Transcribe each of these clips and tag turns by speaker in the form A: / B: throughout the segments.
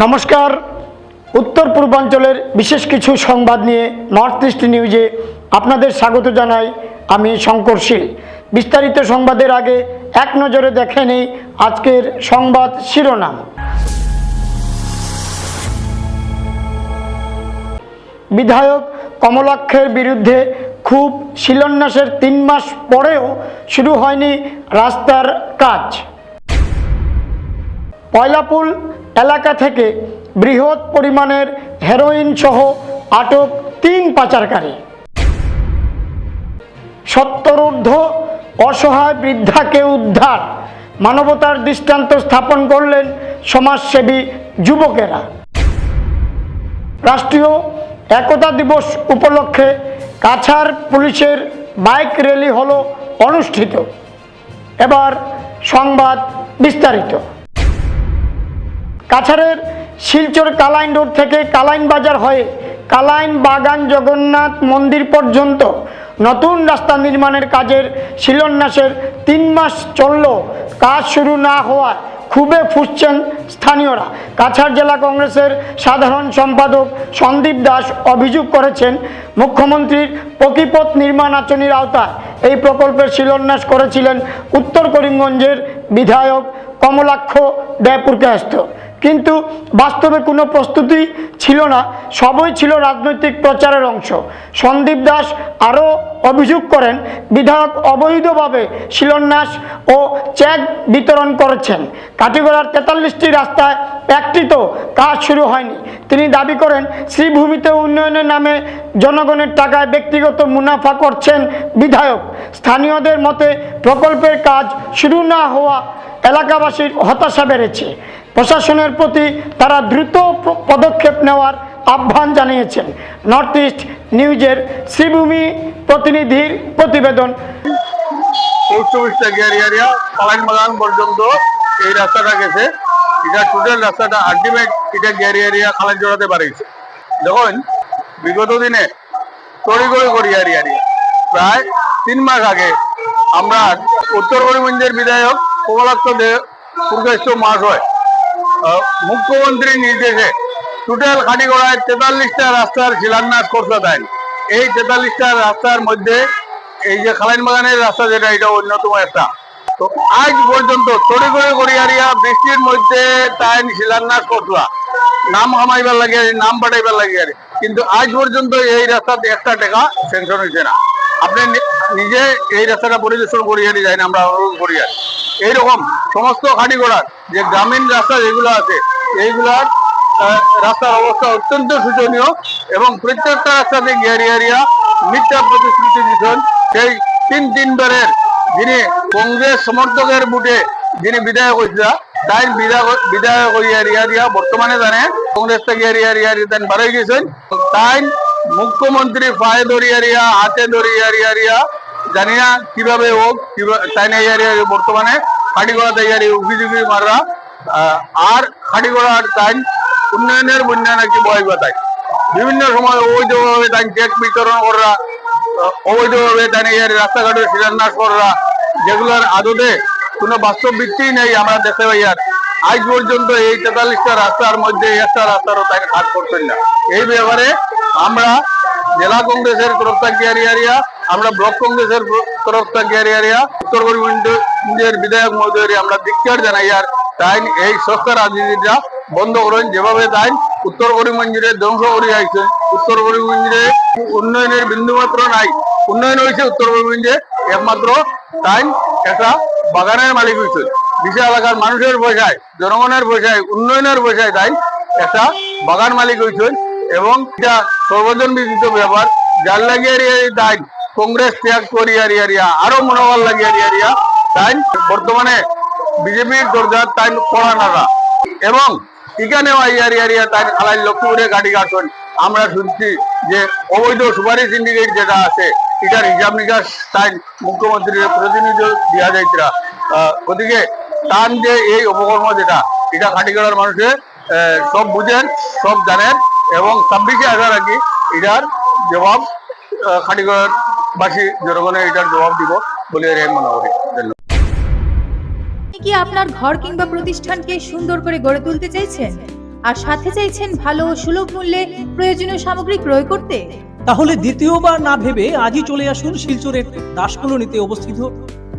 A: নমস্কার। উত্তর পূর্বাঞ্চলের বিশেষ কিছু সংবাদ নিয়ে নর্থ ইস্ট নিউজে আপনাদের স্বাগত জানাই আমি শঙ্কর শীল। বিস্তারিত সংবাদের আগে এক নজরে দেখে নেই আজকের সংবাদ শিরোনাম। বিধায়ক কমলাক্ষের বিরুদ্ধে খুব শিলান্যাসের তিন মাস পরেও শুরু হয়নি রাস্তার কাজ। পয়লাপুল এলাকা থেকে বৃহৎ পরিমাণের হেরোইন সহ আটক তিন পাচারকারী। সত্তরূর্ধ্ব অসহায় বৃদ্ধাকে উদ্ধার। মানবতার দৃষ্টান্ত স্থাপন করলেন সমাজসেবী যুবকেরা। রাষ্ট্রীয় একতা দিবস উপলক্ষে কাছাড় পুলিশের বাইক র্যালি হলো অনুষ্ঠিত। এবার সংবাদ বিস্তারিত। কাছাড়ের শিলচর কালাইন রোড থেকে কালাইন বাজার হয়ে কালাইন বাগান জগন্নাথ মন্দির পর্যন্ত নতুন রাস্তা নির্মাণের কাজের শিলান্যাসের তিন মাস চলল। কাজ শুরু না হওয়ায় খুবই ফুসছেন স্থানীয়রা। কাছাড় জেলা কংগ্রেসের সাধারণ সম্পাদক সন্দীপ দাস অভিযোগ করেছেন, মুখ্যমন্ত্রীর পকিপথ নির্মাণ আচনির আওতায় এই প্রকল্পের শিলান্যাস করেছিলেন উত্তর করিমগঞ্জের বিধায়ক কমলাক্ষ দেয়পুরকায়স্থ কিন্তু বাস্তবে কোনো প্রস্তুতি ছিল না। সবই ছিল রাজনৈতিক প্রচারের অংশ। সন্দীপ দাস আরও অভিযোগ করেন, বিধায়ক অবৈধভাবে শিলান্যাস ও চেক বিতরণ করেছেন। কাটিগড়ার তেতাল্লিশটি রাস্তায় একটিতে কাজ শুরু হয়নি। তিনি দাবি করেন, শ্রীভূমিতে উন্নয়নের নামে জনগণের টাকায় ব্যক্তিগত মুনাফা করছেন বিধায়ক। স্থানীয়দের মতে প্রকল্পের কাজ শুরু না হওয়া এলাকাবাসীর হতাশা বেড়েছে। প্রশাসনের প্রতি তারা দ্রুত পদক্ষেপ নেওয়ার আহ্বান জানিয়েছেন। নর্থ ইস্ট নিউজের শ্রীভূমি প্রতিনিধির প্রতিবেদন।
B: পর্যন্ত এই রাস্তাটা গেছে। এটা টোটাল রাস্তাটা আলটিমেট এটা গিয়ারি এরিয়া খালাইন জোড়াতে বাড়িয়েছে দেখুন বিগত দিনে তড়িগড়ি গড়িয়ারি এরিয়া প্রায় তিন মাস আগে আমরা উত্তর করিমগঞ্জের বিধায়ক কমলাক্ষ দে পূর্বেষ্ট মাস হয়। মুখ্যমন্ত্রীর নির্দেশে টোটাল খাটিগড়ায় তেতাল্লিশটা রাস্তার শিলান্যাস করতে দেন। এই তেতাল্লিশটা রাস্তার মধ্যে এই যে খালাইন বাগানের রাস্তা যেটা, এটা অন্যতম একটা। তো আজ পর্যন্ত তড়ি করে গড়িয়ারিয়া বৃষ্টির মধ্যে তাই শিলান্যাস করতলা নাম হামাইবার লাগে, নাম পাঠাইবার লাগে। কিন্তু আজ পর্যন্ত এই রাস্তাতে একটা টাকা সেংশন হয়েছে না। আপনি নিজে এই রাস্তাটা পরিদর্শন করিয়ে যায় না, আমরা অনুরোধ করি আর এইরকম সমস্ত খাটি ঘোড়ার যে গ্রামীণ রাস্তা যেগুলো আছে, এইগুলার রাস্তার অবস্থা অত্যন্ত শোচনীয় এবং প্রত্যেকটা রাস্তাতে গিয়ারি এরিয়া মিথ্যা প্রতিশ্রুতি দিচ্ছেন সেই তিন তিনবারের যিনি কংগ্রেস সমর্থকের বুটে যিনি বিধায়ক হয়েছিল তাই বিধায়ক বিধায়ক রিয়া দিয়া বর্তমানে জানে কংগ্রেস থেকে রিয়া রিয়া তাই বাড়াই গেছেন তাই মুখ্যমন্ত্রী পায়ে ধরিয়া রিয়া হাতে ধরিয়া রিয়া রিয়া জানি না কীভাবে হোক, কীভাবে, তাই বর্তমানে খাটিগড়া তৈয়ারি উগিঝুগি মাররা। আর খাটিগড়ার তাই উন্নয়নের বন্যা নাকি বয় বাতায় বিভিন্ন সময় অবৈধভাবে তাই চেক বিতরণ করা অবৈধভাবে তাই এই রাস্তাঘাটের শিলান্যাস করা যেগুলোর আদতে কোনো বাস্তব ভিত্তি নেই আমরা দেখতে পাই আর। আজ পর্যন্ত এই তেতাল্লিশটা রাস্তার মধ্যে একটা রাস্তারও তাই কাজ করছেন না। এই ব্যাপারে আমরা জেলা কংগ্রেসের তরফ থেকে এরিয়া আমরা ব্লক কংগ্রেসের তরফ থেকে এরিয়া উত্তর করিমগঞ্জের বিধায়ক মহোদয় আমরা ধিক্কার জানাই আর তাই এই সস্তা রাজনীতিটা বন্ধ করেন। যেভাবে তাই উত্তর করিমগঞ্জে ধ্বংস করে আইছেন উত্তর করিমগঞ্জে উন্নয়নের বিন্দু মাত্র নাই। উন্নয়ন হয়েছে উত্তর করিমগঞ্জে একমাত্র তাই একটা বাগানের মালিক হয়েছে বিশাল এলাকার মানুষের পয়সায় জনগণের পয়সায় উন্নয়নের পয়সায় তাই একটা বাগান মালিক হয়েছে এবং এটা সর্বজন বিদিত ব্যাপার যার লাগিয়ে তাই কংগ্রেস ত্যাগ করি আরিয়া আরও মনোবল লাগিয়ে আরিয়া তাই বর্তমানে বিজেপির দরজা তাই পড়া নাড়া এবং এখানে আইয়ারি আরিয়া তাই খালাই লক্ষ্মীপুরে গাড়ি কাটন আমরা শুনছি যে অবৈধ সুপারি সিন্ডিকেট যেটা আছে, এটার হিসাব নিকাশ তাই মুখ্যমন্ত্রীর প্রতিনিধি দেওয়া যাইতরা। গতিকে তান যে এই উপকর্ম যেটা এটা খাটিগড়ার মানুষের আহ, সব বুঝেন সব জানেন এবং ছাব্বিশে আসার আগে এটার জবাব আহ, খাটিগড়ার বাসী জনগণের এটার জবাব দিব বলে আমি মনে করি ধন্যবাদ।
C: কি আপনার ঘর কিংবা প্রতিষ্ঠানকে সুন্দর করে গড়ে তুলতে চাইছেন? আর সাথে চাইছেন ভালো ও সুলভ মূল্যে প্রয়োজনীয় সামগ্রী ক্রয় করতে?
D: তাহলে দ্বিতীয়বার না ভেবে আজই চলে আসুন শিলচরের দাস কলোনিতে অবস্থিত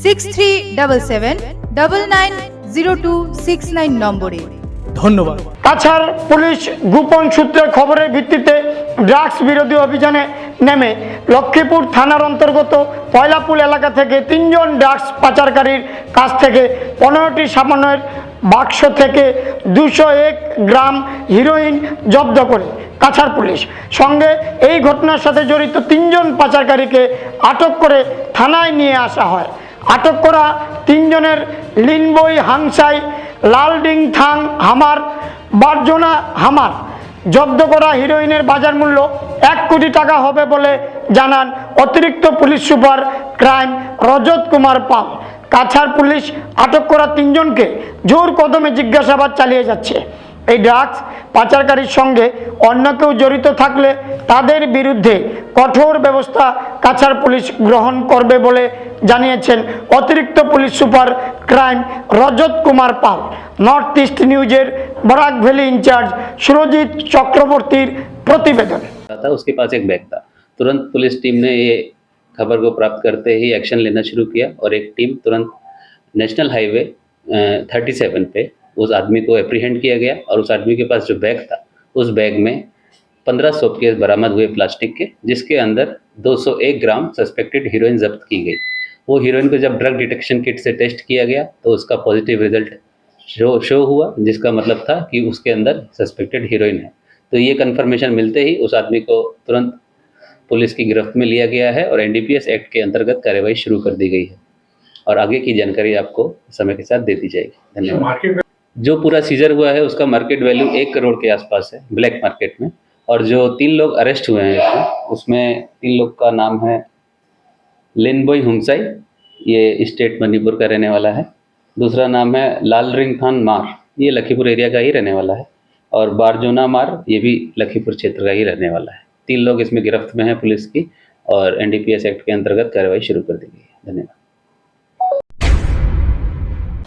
C: six three double seven double nine zero two six nine নম্বরে।
D: ধন্যবাদ।
A: কাছাড় পুলিশ গোপন সূত্রের খবরের ভিত্তিতে ড্রাগস বিরোধী অভিযানে নেমে লক্ষ্মীপুর থানার অন্তর্গত পয়লাপুল এলাকা থেকে তিনজন ড্রাগস পাচারকারীর কাছ থেকে পনেরোটি সামানের বাক্স থেকে দুশো এক গ্রাম হিরোইন জব্দ করে কাছাড় পুলিশ। সঙ্গে এই ঘটনার সাথে জড়িত তিনজন পাচারকারীকে আটক করে থানায় নিয়ে আসা হয়। আটক করা তিনজনের লিনবই, হাংসাই লালডিং থাং হামার, বার্জনা, হামার। জব্দ করা হিরোইনের বাজার মূল্য এক কোটি টাকা হবে বলে জানান অতিরিক্ত police super crime Rajat Kumar Pal. Cachar police আটক করা তিনজনকে জোর কদমে জিজ্ঞাসাবাদ চালিয়ে যাচ্ছে। এই ড্রাগস পাচারকারীর সঙ্গে অন্য কেউ জড়িত থাকলে তাদের বিরুদ্ধে কঠোর ব্যবস্থা কাছাড় পুলিশ গ্রহণ করবে বলে জানিয়েছেন অতিরিক্ত police super crime Rajat Kumar Pal north east নিউজের বরাক ভ্যালি ইনচার্জ সুরজিৎ চক্রবর্তীর প্রতিবেদন
E: था उसके पास एक बैग था तुरंत पुलिस टीम ने ये खबर को प्राप्त करते ही एक्शन लेना शुरू किया और एक टीम तुरंत नेशनल हाईवे थर्टी सेवन पे उस आदमी को अप्रीहेंड किया गया और उस आदमी के पास जो बैग था, उस बैग में पंद्रह सौ केस बरामद हुए प्लास्टिक के, जिसके अंदर 201 ग्राम सस्पेक्टेड हीरोइन जब्त की गई। वो हीरोइन को जब ड्रग डिटेक्शन किट से टेस्ट किया गया तो उसका पॉजिटिव रिज़ल्ट शो शो हुआ, जिसका मतलब था कि उसके अंदर सस्पेक्टेड हीरोइन है। तो ये कन्फर्मेशन मिलते ही उस आदमी को तुरंत पुलिस की गिरफ्त में लिया गया है और एनडीपीएस एक्ट के अंतर्गत कार्रवाई शुरू कर दी गई है। और आगे की जानकारी आपको समय के साथ दे दी जाएगी। धन्यवाद। जो पूरा सीजर हुआ है, उसका मार्केट वैल्यू एक करोड़ के आसपास है ब्लैक मार्केट में। और जो तीन लोग अरेस्ट हुए हैं इसमें, उसमें तीन लोग का नाम है लिनबोई हुंगसाई ये स्टेट मणिपुर का रहने वाला है। दूसरा नाम है लाल रिंग खान मार ये लखीपुर एरिया का ही रहने वाला है। और बारजोना मार ये भी लखीपुर क्षेत्र का ही रहने वाला है। तीन लोग इसमें गिरफ्त में हैं पुलिस की, और एनडीपीएस एक्ट के अंतर्गत कार्रवाई शुरू कर दी गई है। धन्यवाद।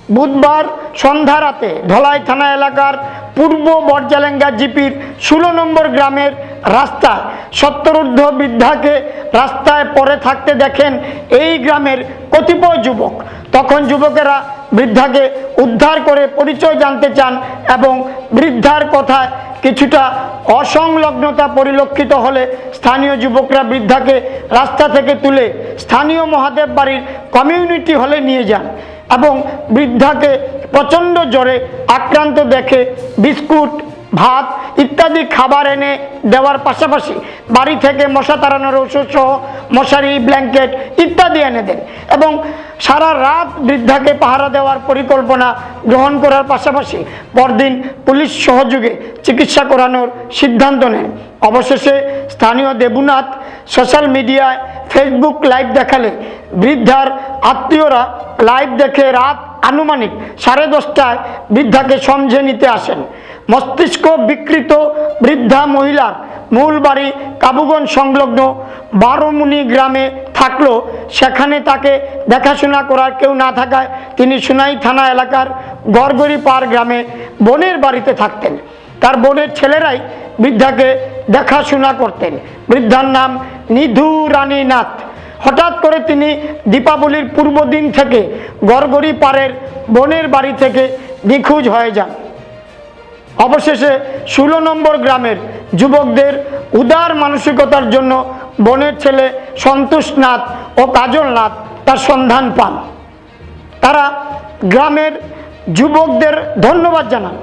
A: বুধবার সন্ধ্যা রাতে ধলাই থানা এলাকার পূর্ব বরজালেঙ্গা জিপির ষোলো নম্বর গ্রামের রাস্তায় সত্তরূর্ধ্ব বৃদ্ধাকে রাস্তায় পড়ে থাকতে দেখেন এই গ্রামের কতিপয় যুবক। তখন যুবকেরা বৃদ্ধাকে উদ্ধার করে পরিচয় জানতে চান এবং বৃদ্ধার কথায় কিছুটা অসংলগ্নতা পরিলক্ষিত হলে স্থানীয় যুবকরা বৃদ্ধাকে রাস্তা থেকে তুলে স্থানীয় মহাদেব বাড়ির কমিউনিটি হলে নিয়ে যান এবং বৃদ্ধাকে প্রচণ্ড জ্বরে আক্রান্ত দেখে বিস্কুট ভাত ইত্যাদি খাবার এনে দেওয়ার পাশাপাশি বাড়ি থেকে মশা তাড়ানোর ওষুধ সহ মশারি, ব্ল্যাঙ্কেট ইত্যাদি এনে দেন এবং সারা রাত বৃদ্ধাকে পাহারা দেওয়ার পরিকল্পনা গ্রহণ করার পাশাপাশি পরদিন পুলিশ সহযোগে চিকিৎসা করানোর সিদ্ধান্ত নেন। অবশেষে স্থানীয় দেবুনাথ সোশ্যাল মিডিয়ায় ফেসবুক লাইভ দেখালে বৃদ্ধার আত্মীয়রা লাইভ দেখে রাত আনুমানিক সাড়ে দশটায় বৃদ্ধাকে সমঝে নিতে আসেন। মস্তিষ্ক বিকৃত বৃদ্ধা মহিলার মূল বাড়ি কাবুগঞ্জ সংলগ্ন বারোমুনি গ্রামে থাকল। সেখানে তাকে দেখাশোনা করার কেউ না থাকায় তিনি সুনাই থানা এলাকার গড়গড়ি পার গ্রামে বোনের বাড়িতে থাকতেন। তার বোনের ছেলেরাই বৃদ্ধাকে দেখাশোনা করতেন। বৃদ্ধার নাম নিধু রানী নাথ হঠাৎ করে তিনি দীপাবলির পূর্ব দিন থেকে গড়গড়ি পাড়ের বোনের বাড়ি থেকে নিখোঁজ হয়ে যান। অবশেষে ষোলো নম্বর গ্রামের যুবকদের উদার মানসিকতার জন্য বোনের ছেলে সন্তোষ নাথ ও কাজল নাথ তার সন্ধান পান। তারা গ্রামের যুবকদের ধন্যবাদ জানান।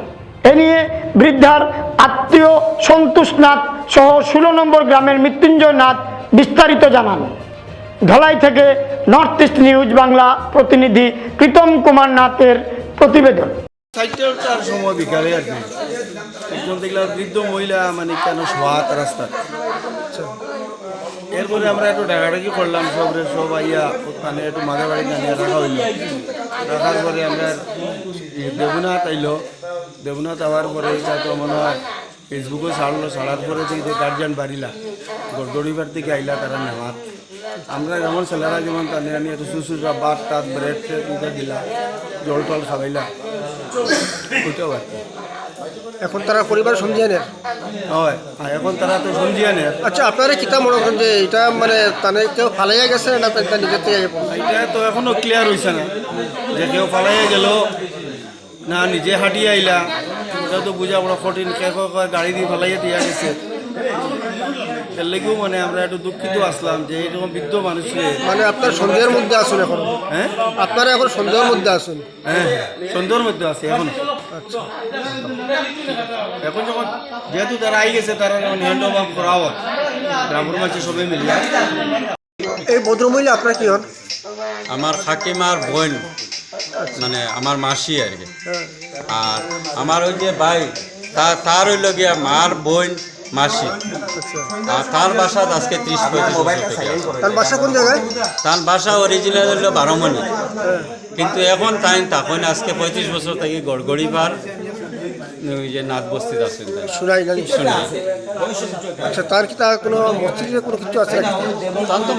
A: এ নিয়ে বৃদ্ধার আত্মীয় সন্তোষ নাথ সহ ষোলো নম্বর গ্রামের মৃত্যুঞ্জয় নাথ বিস্তারিত জানান। ধলাই থেকে নর্থ ইস্ট নিউজ বাংলা প্রতিনিধি প্রীতম কুমার নাথের প্রতিবেদন।
F: চারটার সময় বিকালে আর কি। একজন দেখলাম বৃদ্ধ মহিলা মানে কেন শোয়াত রাস্তা এরপরে আমরা একটু ডাকাডাকি করলাম, সবরে সব আইয়া ওখানে একটু মাঝে বাড়ি জানিয়ে রাখা হইল। রাখার পরে আমরা দেবনাথ আইলো। দেবনাথ আওয়ার পরে এটা তো মনে হয় ফেসবুকে ছাড়লো, ছাড়ার পরে থেকে গার্জিয়ান বাড়িলা। গড়গড়িবার থেকে আইলা তারা নেওয়ার আমরা যেমন ছেলেরা যেমন টানে আনি একটু সুসুরা বাদ টাত ব্রেড ট্রেড দিলা জল টল খাওয়াইলা। ওইটাও আর
G: এখন তারা পরিবার সমঝে নেন
F: হয় এখন তারা তো সমঝিয়া নেয়
G: আচ্ছা আপনারা কিতা মনে করেন যে এটা মানে তানে কেউ ফালাইয়া গেছে না তার নিজের থেকে?
F: এটা তো এখনও ক্লিয়ার হয়েছে না যে কেউ পালাইয়া গেল না নিজে হাঁটিয়ে আইলা। এটা তো বুঝা বড় কঠিন কে গাড়ি দিয়ে ফালাইয়া দিয়া গেছে। এর লেগেও মানে আমরা একটু দুঃখিত আসলাম যে এরকম বৃদ্ধ মানুষকে
G: মানে আপনার সন্দেহের মধ্যে আসুন এখন।
F: হ্যাঁ?
G: আপনারা এখন সন্দেহের মধ্যে আসুন।
F: হ্যাঁ সুন্দর মধ্যে আছে এখন। এখন যখন যেহেতু তারা আই গেছে তারা হ্যান্ড ওভার করা হয় গ্রামের মাঝে সবাই মিলিয়ে
G: এই ভদ্রমহিলা আপনার কি হন?
H: আমার কাকিমার বোন মানে আমার মাসি আর কি। আর আমার ওই যে ভাই তা- তার হইল গিয়া মার বোন মাসি। আর তার বাসা আজকে ত্রিশ পঁয়ত্রিশ বছর থেকে
G: তার বাসা কোন জায়গায়?
H: তার বাসা অরিজিনাল হলো বারোমণি কিন্তু এখন তাই তখন আজকে পঁয়ত্রিশ বছর থেকে গড়গড়ি পার। ওই যে নাথ বস্তিত আছেন তাই
G: শুনাই আচ্ছা তার কি তার কোনো মস্তিষ্কে কোনো কিছু আছে?
H: তার তো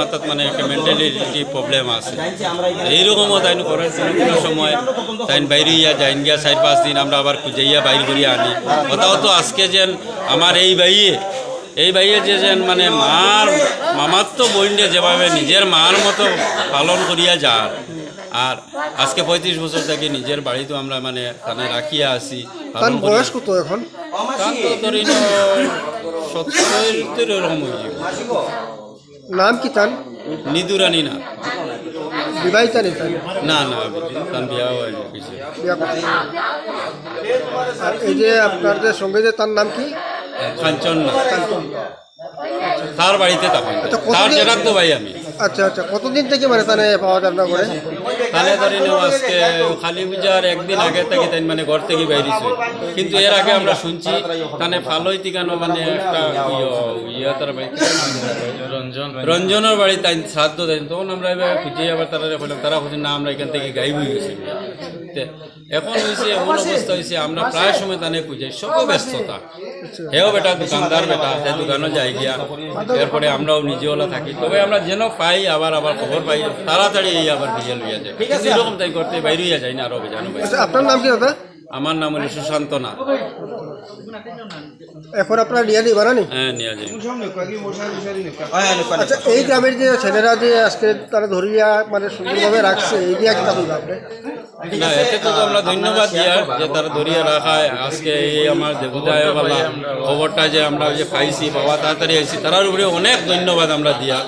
H: মাথাত মানে একটা মেন্টালিটি প্রবলেম আছে। এইরকমও তাই করার কোনো কোনো সময় তাই বাইরে ইয়া যাইন গিয়া চার পাঁচ দিন আমরা আবার খুঁজাইয়া বাইর করিয়া আনি। কোথাও তো আজকে যেন আমার এই বাইয়ে এই বাইয়ে যে যেন মানে মার মামার তো বইনে যেভাবে নিজের মার মতো পালন করিয়া যার আর আজকে পঁয়ত্রিশ বছর থেকে নিজের বাড়ি তো আমরা মানে কানে রাখিয়া আছি
G: তার বয়স কত এখন?
H: তার তো ধরি না সত্তর এরকম
G: নাম কি তার?
H: নিদুরানি না।
G: বিবাহিতা নেই
H: না না তার বিয়া হয়ে
G: আর এই যে আপনার যে সঙ্গে যে তার নাম কি?
H: কাঞ্চন না। তার বাড়িতে তখন
G: আচ্ছা,
H: তার ভাই আমি।
G: আচ্ছা আচ্ছা কতদিন থেকে মানে তানে পাওয়া যায় না করে?
H: তাহলে ধরে নেও আজকে কালী পূজার একদিন আগে থেকে তাই মানে ঘর থেকে বাইরেছে কিন্তু এর আগে আমরা শুনছি তানে ফালই তিকানো মানে একটা ইয়ে- ইয়ে তার বাড়িতে। রঞ্জন। রঞ্জনের বাড়ি তাই শ্রাদ্ধ দেন তখন আমরা এবার খুঁজে আবার তারা বললাম তারা খুঁজে না আমরা এখান থেকে গাইব হয়ে গেছি। এখন হয়েছে এমন অবস্থা হয়েছে আমরা প্রায় সময় তানে খুঁজে সব ব্যস্ততা। হেও বেটা দোকানদার বেটা সে দোকানও যাই গিয়া। এরপরে আমরাও নিজেওলা থাকি। তবে আমরা যেন পাই আবার আবার খবর পাই তাড়াতাড়ি এই আবার ভিজে লইয়া যায়। আছে। এরকম তাই করতে বাইরে যায় না আরও জানো
G: আচ্ছা আপনার নাম কি দাদা?
H: আমার নাম হলো সুশান্ত না
G: এখন আপনার নিয়ে নিবা না নি?
H: হ্যাঁ নিয়ে যাই
G: আচ্ছা এই গ্রামের যে ছেলেরা যে আজকে তারা ধরিয়া মানে সুন্দরভাবে রাখছে এই দিয়া কিতা বলবা আপনি
H: না এতে তো আমরা ধন্যবাদ দিয়া যে তারা ধরিয়ে রাখায়। আজকে এই আমার দেবদায় বালা খবরটা যে আমরা ওই যে পাইছি বাবা তাড়াতাড়ি আইছি তারার উপরে অনেক ধন্যবাদ আমরা দিয়া।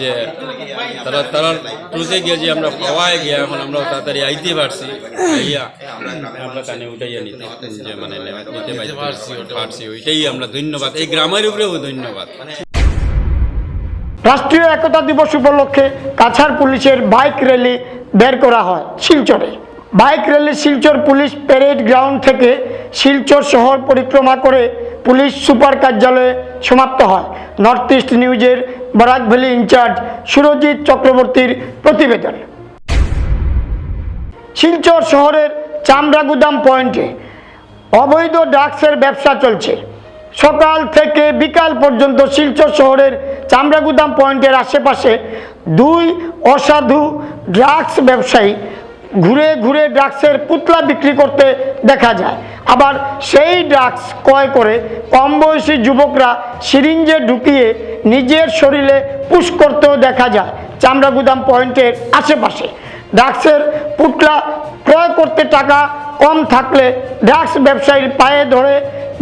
H: যে তারা তারার ট্রুতে গিয়ে যে আমরা পাওয়ায় গিয়া এখন আমরা তাড়াতাড়ি আইতে পারছি আইয়া আমরা কানে উঠাইয়া নিতে যে মানে নিতে পারছি পারছি ওইটাই আমরা ধন্যবাদ। এই গ্রামের উপরেও ধন্যবাদ।
A: রাষ্ট্রীয় একতা দিবস উপলক্ষে কাছাড় পুলিশের বাইক র্যালি বের করা হয় শিলচরে। Bike rally Silchar police parade ground থেকে শিলচর শহর পরিক্রমা করে পুলিশ সুপার কার্যালয়ে সমাপ্ত হয়। নর্থ ইস্ট নিউজের বরাক ভ্যালি ইনচার্জ সুরজিৎ চক্রবর্তীর প্রতিবেদন। শিলচর শহরের চামড়াগুদাম পয়েন্টে অবৈধ ড্রাগসের ব্যবসা চলছে। সকাল থেকে বিকাল পর্যন্ত শিলচর শহরের চামড়াগুদাম পয়েন্টের আশেপাশে দুই অসাধু ড্রাগস ব্যবসায়ী ঘুরে ঘুরে ড্রাগসের পুতলা বিক্রি করতে দেখা যায়। আবার সেই ড্রাগস ক্রয় করে কম বয়সী যুবকরা সিরিঞ্জে ঢুকিয়ে নিজের শরীরে পুশ করতেও দেখা যায় চামড়া গুদাম পয়েন্টের আশেপাশে। ড্রাগসের পুতলা ক্রয় করতে টাকা কম থাকলে ড্রাগস ব্যবসায়ীর পায়ে ধরে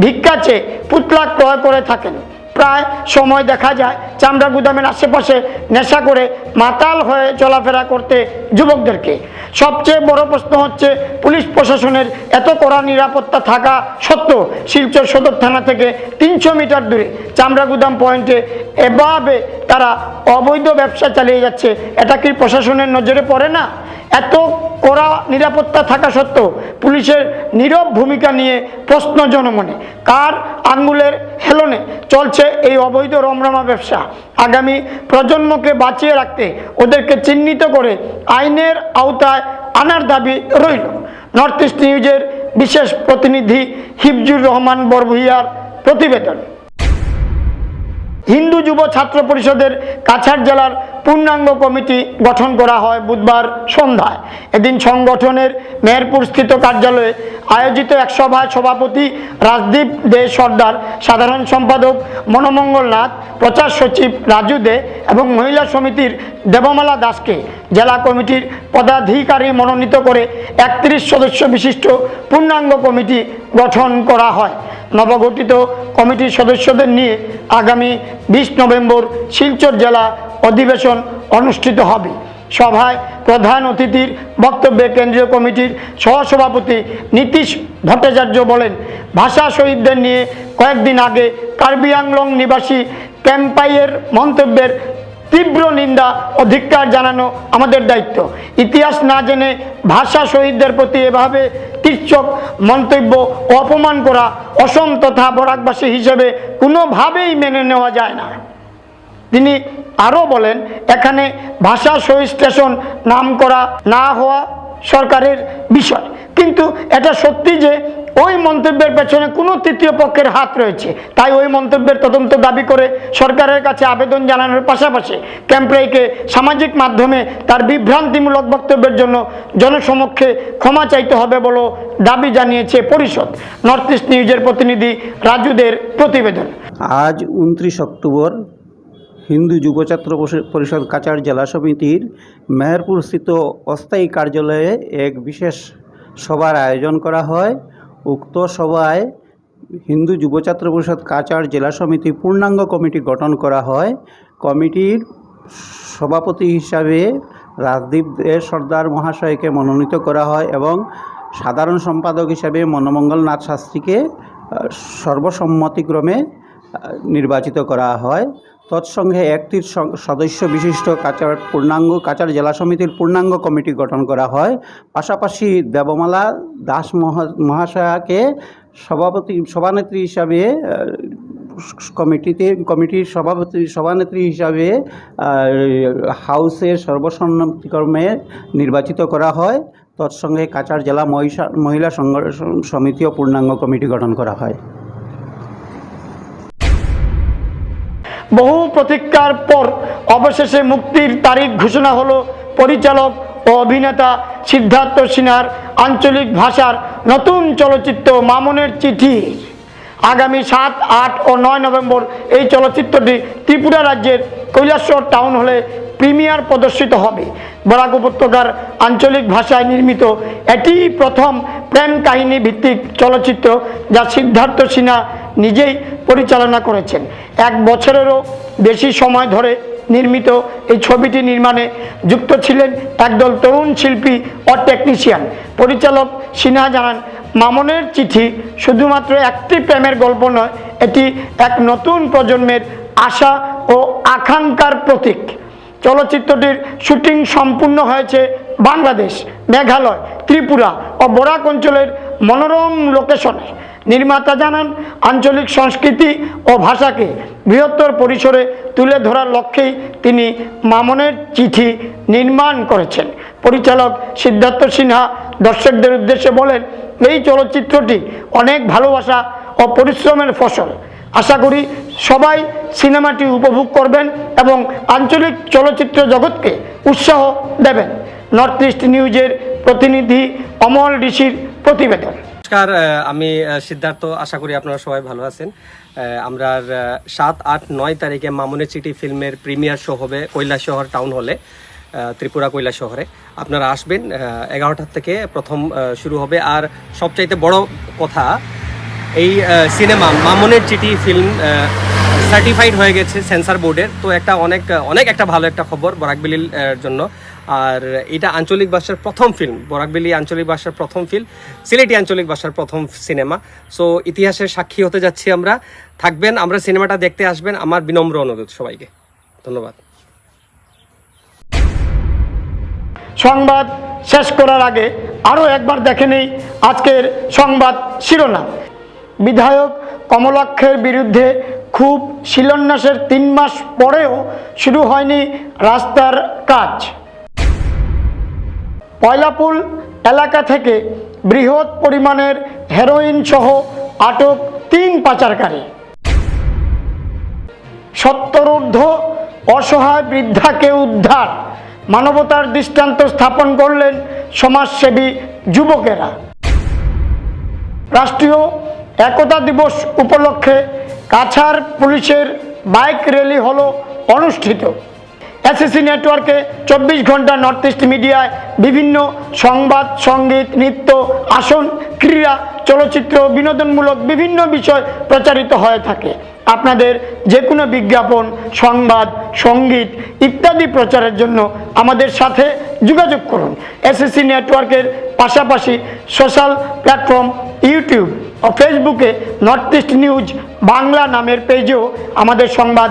A: ভিক্ষা চেয়ে পুতলা ক্রয় করে থাকেন। প্রায় সময় দেখা যায় চামড়া গুদামের আশেপাশে নেশা করে মাতাল হয়ে চলাফেরা করতে যুবকদেরকে। সবচেয়ে বড় প্রশ্ন হচ্ছে, পুলিশ প্রশাসনের এত কড়া নিরাপত্তা থাকা সত্ত্বেও শিলচর সদর থানা থেকে তিনশো মিটার দূরে চামড়াগুদাম পয়েন্টে এভাবে তারা অবৈধ ব্যবসা চালিয়ে যাচ্ছে, এটা কি প্রশাসনের নজরে পড়ে না? এত কড়া নিরাপত্তা থাকা সত্ত্বেও পুলিশের নীরব ভূমিকা নিয়ে প্রশ্ন জনমনে। কার আঙ্গুলের হেলনে চলছে এই অবৈধ রমরমা ব্যবসা? আগামী প্রজন্মকে বাঁচিয়ে রাখতে ওদেরকে চিহ্নিত করে আইনের আওতায় আনার দাবি রইল। নর্থ ইস্ট নিউজের বিশেষ প্রতিনিধি হিফজুর রহমান বরভুইয়ার প্রতিবেদন। হিন্দু যুব ছাত্র পরিষদের কাছাড় জেলার পূর্ণাঙ্গ কমিটি গঠন করা হয় বুধবার সন্ধ্যায়। এদিন সংগঠনের মেহেরপুর স্থিত কার্যালয়ে আয়োজিত এক সভায় সভাপতি রাজদীপ দে সর্দার, সাধারণ সম্পাদক মনোমঙ্গল নাথ, প্রচার সচিব রাজু দে এবং মহিলা সমিতির দেবমালা দাসকে জেলা কমিটির পদাধিকারী মনোনীত করে একত্রিশ সদস্য বিশিষ্ট পূর্ণাঙ্গ কমিটি গঠন করা হয়। নবগঠিত কমিটির সদস্যদের নিয়ে আগামী বিশ নভেম্বর শিলচর জেলা অধিবেশন অনুষ্ঠিত হবে। সভায় প্রধান অতিথির বক্তব্যে কেন্দ্রীয় কমিটির সহসভাপতি নীতিশ ভট্টাচার্য বলেন, ভাষা শহীদদের নিয়ে কয়েকদিন আগে কার্বি আংলং নিবাসী ক্যাম্পাইয়ের মন্তব্যের তীব্র নিন্দা ও ধিক্কার জানানো আমাদের দায়িত্ব। ইতিহাস না জেনে ভাষা শহীদদের প্রতি এভাবে তীর্চক মন্তব্য অপমান করা অসম তথা বরাকবাসী হিসেবে কোনোভাবেই মেনে নেওয়া যায় না। তিনি আরও বলেন, এখানে ভাষা শহীদ স্টেশন নাম করা না হওয়া সরকারের বিষয়। কিন্তু এটা সত্যি যে ওই মন্তব্যের পেছনে কোনো তৃতীয় পক্ষের হাত রয়েছে। তাই ওই মন্তব্যের তদন্ত দাবি করে সরকারের কাছে আবেদন জানানোর পাশাপাশি ক্যাম্প্রেইকে সামাজিক মাধ্যমে তার বিভ্রান্তিমূলক বক্তব্যের জন্য জনসমক্ষে ক্ষমা চাইতে হবে বলে দাবি জানিয়েছে পরিষদ। নর্থ ইস্ট নিউজের প্রতিনিধি রাজুদের প্রতিবেদন।
I: আজ উনত্রিশ অক্টোবর হিন্দু যুবছাত্র পরিষ- পরিষদ কাছাড় জেলা সমিতির মেহেরপুরস্থিত অস্থায়ী কার্যালয়ে এক বিশেষ সভার আয়োজন করা হয়। উক্ত সভায় হিন্দু যুবছাত্র পরিষদ কাছাড় জেলা সমিতি পূর্ণাঙ্গ কমিটি গঠন করা হয়। কমিটির সভাপতি হিসাবে রাজদীপ দে সর্দার মহাশয়কে মনোনীত করা হয় এবং সাধারণ সম্পাদক হিসাবে মনোমঙ্গল নাথ শাস্ত্রীকে সর্বসম্মতিক্রমে নির্বাচিত করা হয়। তৎসঙ্গে একটি সদস্য বিশিষ্ট কাচার পূর্ণাঙ্গ কাচার জেলা সমিতির পূর্ণাঙ্গ কমিটি গঠন করা হয়। পাশাপাশি দেবমালা দাস মহা- মহাশয়াকে সভাপতি সভানেত্রী হিসাবে কমিটিতে কমিটির সভাপতি সভানেত্রী হিসাবে হাউসের সর্বসম্মতিক্রমে নির্বাচিত করা হয়। তৎসঙ্গে কাচার জেলা মহিলা সংগঠন সমিতি ও পূর্ণাঙ্গ কমিটি গঠন করা হয়।
A: বহু প্রতীক্ষার পর অবশেষে মুক্তির তারিখ ঘোষণা হলো পরিচালক ও অভিনেতা সিদ্ধার্থ সিনহার আঞ্চলিক ভাষার নতুন চলচ্চিত্র মামনের চিঠি। আগামী সাত, আট ও নয় নভেম্বর এই চলচ্চিত্রটি ত্রিপুরা রাজ্যের কৈলাসহর টাউন হলে প্রিমিয়ার প্রদর্শিত হবে। বরাক উপত্যকার আঞ্চলিক ভাষায় নির্মিত এটি প্রথম প্রেম কাহিনী ভিত্তিক চলচ্চিত্র যা সিদ্ধার্থ সিনহা নিজেই পরিচালনা করেছেন। এক বছরেরও বেশি সময় ধরে নির্মিত এই ছবিটি নির্মাণে যুক্ত ছিলেন একদল তরুণ শিল্পী ও টেকনিশিয়ান পরিচালক সিনহা জানান, মামনের চিঠি শুধুমাত্র একটি প্রেমের গল্প নয়, এটি এক নতুন প্রজন্মের আশা ও আকাঙ্ক্ষার প্রতীক। চলচ্চিত্রটির শুটিং সম্পূর্ণ হয়েছে বাংলাদেশ, মেঘালয়, ত্রিপুরা ও বরাক অঞ্চলের মনোরম লোকেশনে নির্মাতা জানান, আঞ্চলিক সংস্কৃতি ও ভাষাকে বৃহত্তর পরিসরে তুলে ধরার লক্ষ্যেই তিনি মামনের চিঠি নির্মাণ করেছেন। পরিচালক সিদ্ধার্থ সিনহা দর্শকদের উদ্দেশ্যে বলেন, এই চলচ্চিত্রটি অনেক ভালোবাসা ও পরিশ্রমের ফসল। আশা করি সবাই সিনেমাটি উপভোগ করবেন এবং আঞ্চলিক চলচ্চিত্র জগৎকে উৎসাহ দেবেন। নর্থ ইস্ট নিউজের প্রতিনিধি অমল ঋষির প্রতিবেদন।
J: নমস্কার আমি সিদ্ধার্থ। আশা করি আপনারা সবাই ভালো আছেন। আমরা সাত, আট, নয় তারিখে মামুনের চিঠি ফিল্মের প্রিমিয়ার শো হবে কৈলাসহর টাউন হলে ত্রিপুরা কৈলাস শহরে আপনারা আসবেন এগারোটার থেকে প্রথম শুরু হবে। আর সবচাইতে বড় কথা, এই সিনেমা, মামুনের চিঠি ফিল্ম সার্টিফাইড হয়ে গেছে সেন্সার বোর্ডের। তো একটা অনেক অনেক একটা ভালো একটা খবর বরাকবিলির জন্য। আর এটা আঞ্চলিক ভাষার প্রথম ফিল্ম বরাকবেলি আঞ্চলিক ভাষার প্রথম ফিল্ম সিলেটি আঞ্চলিক ভাষার প্রথম সিনেমা সো ইতিহাসের সাক্ষী হতে যাচ্ছি আমরা। থাকবেন, আমরা সিনেমাটা দেখতে আসবেন। আমার বিনম্র অনুরোধ সবাইকে। ধন্যবাদ।
A: সংবাদ শেষ করার আগে আরও একবার দেখে নেই আজকের সংবাদ শিরোনাম। বিধায়ক কমলাক্ষের বিরুদ্ধে খুব শিলান্যাসের তিন মাস পরেও শুরু হয়নি রাস্তার কাজ। পয়লাপুল এলাকা থেকে বৃহৎ পরিমাণের হেরোইন সহ আটক তিন পাচারকারী। সত্তরূর্ধ্ব অসহায় বৃদ্ধাকে উদ্ধার। মানবতার দৃষ্টান্ত স্থাপন করলেন সমাজসেবী যুবকেরা। রাষ্ট্রীয় একতা দিবস উপলক্ষে কাছাড় পুলিশের বাইক র্যালি হলো অনুষ্ঠিত। এসএসসি নেটওয়ার্কে চব্বিশ ঘণ্টা নর্থ ইস্ট মিডিয়ায় বিভিন্ন সংবাদ, সংগীত, নৃত্য, আসন, ক্রীড়া, চলচ্চিত্র, বিনোদনমূলক বিভিন্ন বিষয় প্রচারিত হয়ে থাকে। আপনাদের যে কোনো বিজ্ঞাপন, সংবাদ, সংগীত ইত্যাদি প্রচারের জন্য আমাদের সাথে যোগাযোগ করুন। এসএসসি নেটওয়ার্কের পাশাপাশি সোশ্যাল প্ল্যাটফর্ম ইউটিউব ও ফেসবুকে নর্থ ইস্ট নিউজ বাংলা নামের পেজেও আমাদের সংবাদ